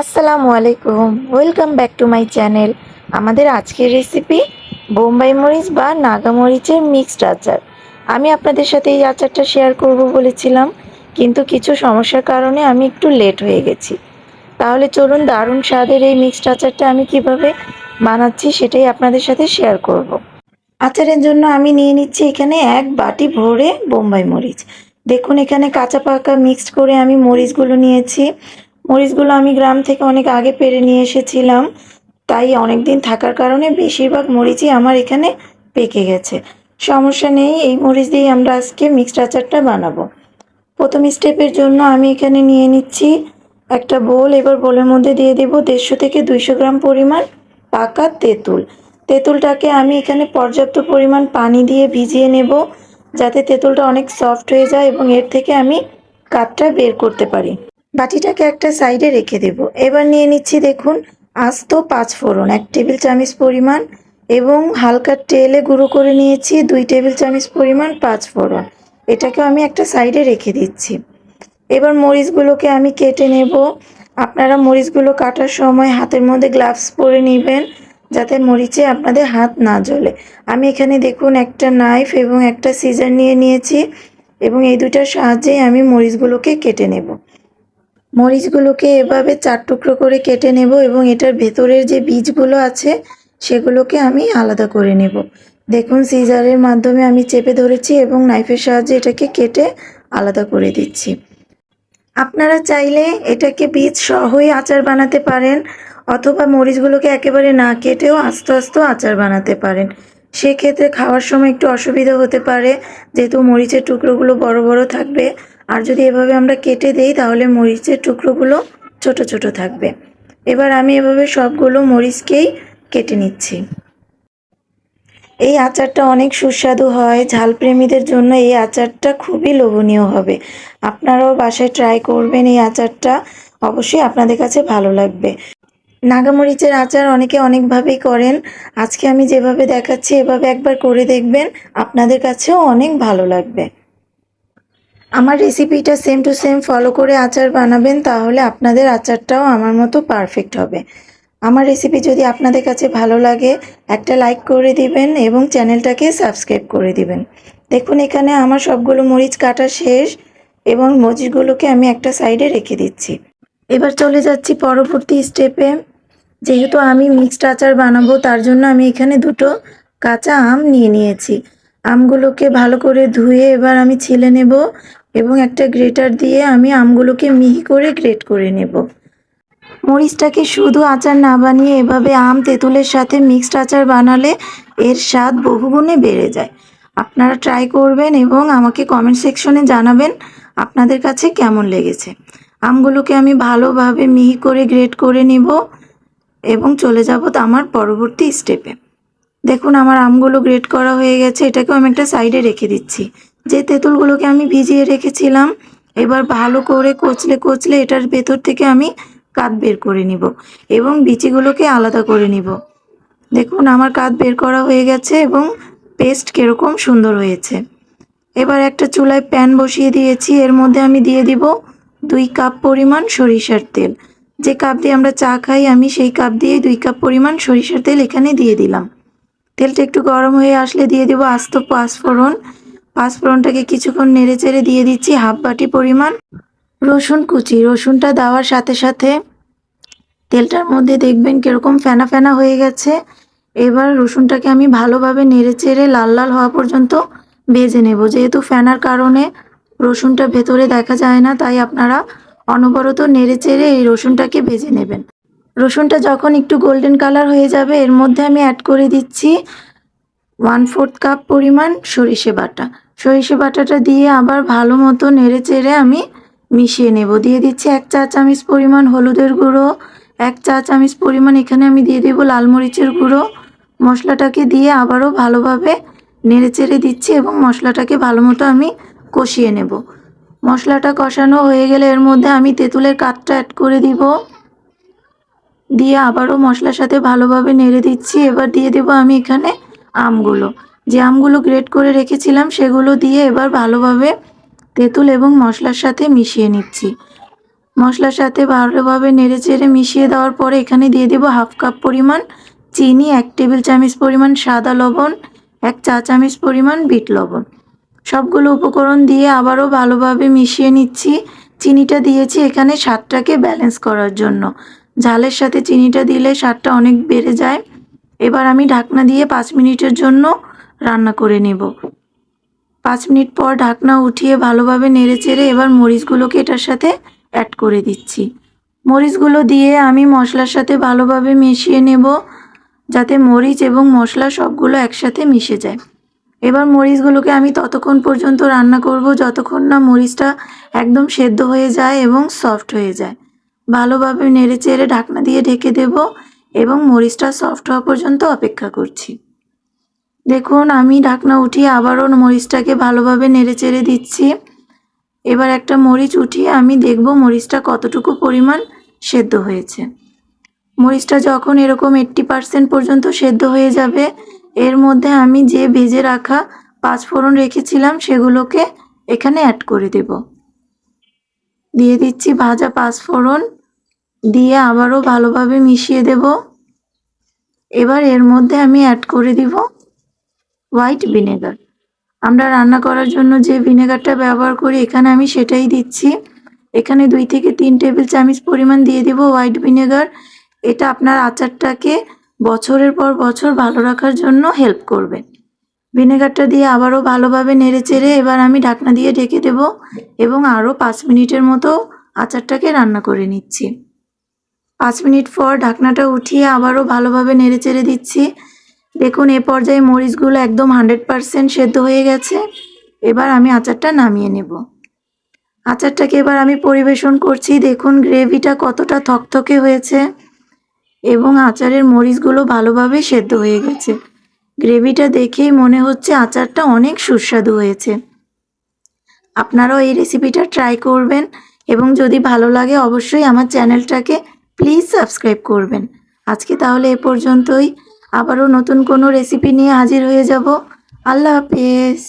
আসসালামু আলাইকুম। Welcome back to my channel আমাদের আজকের রেসিপি বোম্বাই মরিচ বা নাগা মরিচের মিক্সড আচার। আমি আপনাদের সাথে এই আচারটা শেয়ার করব বলেছিলাম, কিন্তু কিছু সমস্যার কারণে আমি একটু লেট হয়ে গেছি। তাহলে চলুন দারুণ স্বাদের এই মিক্সড আচারটা আমি কীভাবে বানাচ্ছি সেটাই আপনাদের সাথে শেয়ার করব। আচারের জন্য আমি নিয়ে নিচ্ছি এখানে এক বাটি ভরে বোম্বাই মরিচ। দেখুন এখানে কাঁচা পাকা মিক্সড করে আমি মরিচগুলো নিয়েছি। মরিচগুলো আমি গ্রাম থেকে অনেক আগে পেরে নিয়ে এসেছিলাম, তাই অনেক দিন থাকার কারণে বেশিরভাগ মরিচই আমার এখানে পেকে গেছে। সমস্যা নেই, এই মরিচ দিয়ে আমরা আজকে মিক্সড আচারটা বানাবো। প্রথম স্টেপের জন্য আমি এখানে নিয়ে নিচ্ছি একটা বোল, এবার বোলের মধ্যে দিয়ে দেব দেড়শো থেকে দুইশো গ্রাম পরিমাণ পাকা তেঁতুল। তেঁতুলটাকে আমি এখানে পর্যাপ্ত পরিমাণ পানি দিয়ে ভিজিয়ে নেব, যাতে তেঁতুলটা অনেক সফট হয়ে যায় এবং এর থেকে আমি কাঠটা বের করতে পারি। বাটিটাকে একটা সাইডে রেখে দেব। এবার নিয়ে নিচ্ছি দেখুন, আস্ত পাঁচ ফোড়ন, এক টেবিল চামচ পরিমাণ এবং হালকা তেলে গুঁড়ো করে নিয়েছি দুই টেবিল চামচ পরিমাণ পাঁচ ফোড়ন। এটাকে আমি একটা সাইডে রেখে দিচ্ছি। এবার মরিচগুলোকে আমি কেটে নেব। আপনারা মরিচগুলো কাটার সময় হাতের মধ্যে গ্লাভস পরে নেবেন যাতে মরিচে আপনাদের হাত না জ্বলে। আমি এখানে দেখুন একটা নাইফ এবং একটা সিজার নিয়ে নিয়েছি এবং এই দুটার সাহায্যেই আমি মরিচগুলোকে কেটে নেব। মরিচগুলোকে এভাবে চার টুকরো করে কেটে নেব এবং এটার ভেতরের যে বীজগুলো আছে, সেগুলোকে আমি আলাদা করে নেব। দেখুন, সিজারের মাধ্যমে আমি চেপে ধরেছি এবং নাইফের সাহায্যে এটাকে কেটে আলাদা করে দিচ্ছি। আপনারা চাইলে এটাকে বীজ সহই আচার বানাতে পারেন, অথবা মরিচগুলোকে একেবারে না কেটেও আস্তে আস্তে আচার বানাতে পারেন। সেক্ষেত্রে খাওয়ার সময় একটু অসুবিধা হতে পারে, যেহেতু মরিচের টুকরোগুলো বড় বড় থাকবে। আর যদি এভাবে আমরা কেটে দেই, তাহলে মরিচের টুকরোগুলো ছোট ছোট থাকবে। এবার আমি এভাবে সবগুলো মরিচকেই কেটে নিচ্ছি। এই আচারটা অনেক সুস্বাদু হয়। ঝালপ্রেমীদের জন্য এই আচারটা খুবই লোভনীয় হবে। আপনারাও বাসায় ট্রাই করবেন এই আচারটা। অবশ্যই আপনাদের কাছে ভালো লাগবে। নাগামরিচের আচার অনেকে অনেকভাবেই করেন। আজকে আমি যেভাবে দেখাচ্ছি, এভাবে একবার করে দেখবেন আপনাদের কাছেও অনেক ভালো লাগবে। আমার রেসিপিটা সেম টু সেম ফলো করে আচার বানাবেন, তাহলে আপনাদের আচারটাও আমার মতো পারফেক্ট হবে। আমার রেসিপি যদি আপনাদের কাছে ভালো লাগে, একটা লাইক করে দিবেন এবং চ্যানেলটাকে সাবস্ক্রাইব করে দিবেন। দেখুন, এখানে আমার সবগুলো মরিচ কাটা শেষ এবং মরিচগুলোকে আমি একটা সাইডে রেখে দিচ্ছি। এবার চলে যাচ্ছি পরবর্তী স্টেপে যেহেতু আমি মিক্সড আচার বানাবো, তার জন্য আমি এখানে দুটো কাঁচা আম নিয়ে নিয়েছি। আমগুলোকে ভালো করে ধুয়ে এবার আমি ছিলে নেব। এবং একটা গ্রেটার দিয়ে আমি আমগুলোকে মিহি করে গ্রেট করে নেব। মরিচটাকে শুধু আচার না বানিয়ে এভাবে আম, তেঁতুলের সাথে মিক্সড আচার বানালে এর স্বাদ বহুগুণে বেড়ে যায়। আপনারা ট্রাই করবেন এবং আমাকে কমেন্ট সেকশনে জানাবেন আপনাদের কাছে কেমন লেগেছে। আমগুলোকে আমি ভালোভাবে মিহি করে গ্রেট করে নিব এবং চলে যাব আমার পরবর্তী স্টেপে দেখুন, আমার আমগুলো গ্রেট করা হয়ে গেছে। এটাকেও আমি একটা সাইডে রেখে দিচ্ছি। যে তেঁতুলগুলোকে আমি ভিজিয়ে রেখেছিলাম, এবার ভালো করে কচলে কচলে এটার ভেতর থেকে আমি কাত বের করে নিব এবং বিচিগুলোকে আলাদা করে নিব। দেখুন, আমার কাত বের করা হয়ে গেছে এবং পেস্ট কীরকম সুন্দর হয়েছে। এবার একটা চুলায় প্যান বসিয়ে দিয়েছি, এর মধ্যে আমি দিয়ে দিব দুই কাপ পরিমাণ সরিষার তেল। যে কাপ দিয়ে আমরা চা খাই, আমি সেই কাপ দিয়ে দুই কাপ পরিমাণ সরিষার তেল এখানে দিয়ে দিলাম। তেলটা একটু গরম হয়ে আসলে দিয়ে দিব আস্ত পাঁচফোড়ন পাঁচফোড়নটাকে কিছুক্ষণ নেড়ে চেড়ে দিয়ে দিচ্ছি হাফ বাটি পরিমাণ রসুন কুচি। রসুনটা দেওয়ার সাথে সাথে তেলটার মধ্যে দেখবেন কীরকম ফেনা ফেনা হয়ে গেছে। এবার রসুনটাকে আমি ভালোভাবে নেড়ে চেড়ে লাল লাল হওয়া পর্যন্ত ভেজে নেব। যেহেতু ফেনার কারণে রসুনটা ভেতরে দেখা যায় না, তাই আপনারা অনবরত নেড়ে চেড়ে এই রসুনটাকে ভেজে নেবেন। রসুনটা যখন একটু গোল্ডেন কালার হয়ে যাবে, এর মধ্যে আমি অ্যাড করে দিচ্ছি ওয়ান ফোর্থ কাপ পরিমাণ সরিষে বাটা। সরিষে বাটাটা দিয়ে আবার ভালো মতো নেড়ে চেড়ে আমি মিশিয়ে নেব। দিয়ে দিচ্ছি এক চা চামচ পরিমাণ হলুদের গুঁড়ো, এক চা চামচ পরিমাণ এখানে আমি দিয়ে দেবো লাল মরিচের গুঁড়ো। মশলাটাকে দিয়ে আবারও ভালোভাবে নেড়ে চেড়ে দিচ্ছি এবং মশলাটাকে ভালো মতো আমি কষিয়ে নেব। মশলাটা কষানো হয়ে গেলে এর মধ্যে আমি তেঁতুলের কাঠটা অ্যাড করে দিব। দিয়ে আবারও মশলার সাথে ভালোভাবে নেড়ে দিচ্ছি। এবার দিয়ে দেবো আমি এখানে আমগুলো। যে আমগুলো গ্রেট করে রেখেছিলাম, সেগুলো দিয়ে এবার ভালোভাবে তেঁতুল এবং মশলার সাথে মিশিয়ে নিচ্ছি। মশলার সাথে ভালোভাবে নেড়ে চেড়ে মিশিয়ে দেওয়ার পরে এখানে দিয়ে দেবো হাফ কাপ পরিমাণ চিনি, এক টেবিল চামচ পরিমাণ সাদা লবণ, এক চা চামচ পরিমাণ বিট লবণ। সবগুলো উপকরণ দিয়ে আবারও ভালোভাবে মিশিয়ে নিচ্ছি। চিনিটা দিয়েছি এখানে স্বাদটাকে ব্যালেন্স করার জন্য। ঝালের সাথে চিনিটা দিলে স্বাদটা অনেক বেড়ে যায়। এবার আমি ঢাকনা দিয়ে পাঁচ মিনিটের জন্য রান্না করে নেব। পাঁচ মিনিট পর ঢাকনা উঠিয়ে ভালোভাবে নেড়ে চেড়ে এবার মরিচগুলোকে এটার সাথে অ্যাড করে দিচ্ছি। মরিচগুলো দিয়ে আমি মশলার সাথে ভালোভাবে মিশিয়ে নেব যাতে মরিচ এবং মশলা সবগুলো একসাথে মিশে যায়। এবার মরিচগুলোকে আমি ততক্ষণ পর্যন্ত রান্না করব যতক্ষণ না মরিচটা একদম সেদ্ধ হয়ে যায় এবং সফট হয়ে যায়। ভালোভাবে নেড়ে চেড়ে ঢাকনা দিয়ে ঢেকে দেব। এবং মরিচটা সফট হওয়া পর্যন্ত অপেক্ষা করছি। দেখুন, আমি ঢাকনা উঠিয়ে আবারও মরিচটাকে ভালোভাবে নেড়ে চেড়ে দিচ্ছি। এবার একটা মরিচ উঠিয়ে আমি দেখব মরিচটা কতটুকু পরিমাণ সেদ্ধ হয়েছে। মরিচটা যখন এরকম এইট্টি পার্সেন্ট পর্যন্ত সেদ্ধ হয়ে যাবে, এর মধ্যে আমি যে ভেজে রাখা পাঁচ ফোড়ন রেখেছিলাম সেগুলোকে এখানে অ্যাড করে দেব। দিয়ে দিচ্ছি ভাজা পাঁচ ফোড়ন। দিয়ে আবারও ভালোভাবে মিশিয়ে দেব। এবার এর মধ্যে আমি অ্যাড করে দিব হোয়াইট ভিনেগার আমরা রান্না করার জন্য যে ভিনেগারটা ব্যবহার করি, এখানে আমি সেটাই দিচ্ছি। এখানে দুই থেকে তিন টেবিল চামচ পরিমাণ দিয়ে দিব হোয়াইট ভিনেগার এটা আপনার আচারটাকে বছরের পর বছর ভালো রাখার জন্য হেল্প করবে। ভিনেগারটা দিয়ে আবারও ভালোভাবে নেড়ে চেড়ে এবার আমি ঢাকনা দিয়ে ঢেকে দেব এবং আরও পাঁচ মিনিটের মতো আচারটাকে রান্না করে নিচ্ছি। পাঁচ মিনিট পর ঢাকনাটা উঠিয়ে আবারও ভালোভাবে নেড়ে চেড়ে দিচ্ছি। দেখুন, এ পর্যায়ে মরিচগুলো একদম হান্ড্রেড পারসেন্ট সেদ্ধ হয়ে গেছে। এবার আমি আচারটা নামিয়ে নেব। আচারটাকে এবার আমি পরিবেশন করছি। দেখুন, গ্রেভিটা কতটা থকথকে হয়েছে এবং আচারের মরিচগুলো ভালোভাবে সেদ্ধ হয়ে গেছে। গ্রেভিটা দেখেই মনে হচ্ছে আচারটা অনেক সুস্বাদু হয়েছে। আপনারাও এই রেসিপিটা ট্রাই করবেন এবং যদি ভালো লাগে, অবশ্যই আমার চ্যানেলটাকে প্লিজ সাবস্ক্রাইব করবেন। আজকে তাহলে এ পর্যন্তই। আবারও নতুন কোনো রেসিপি নিয়ে হাজির হয়ে যাব। আল্লাহ হাফেজ।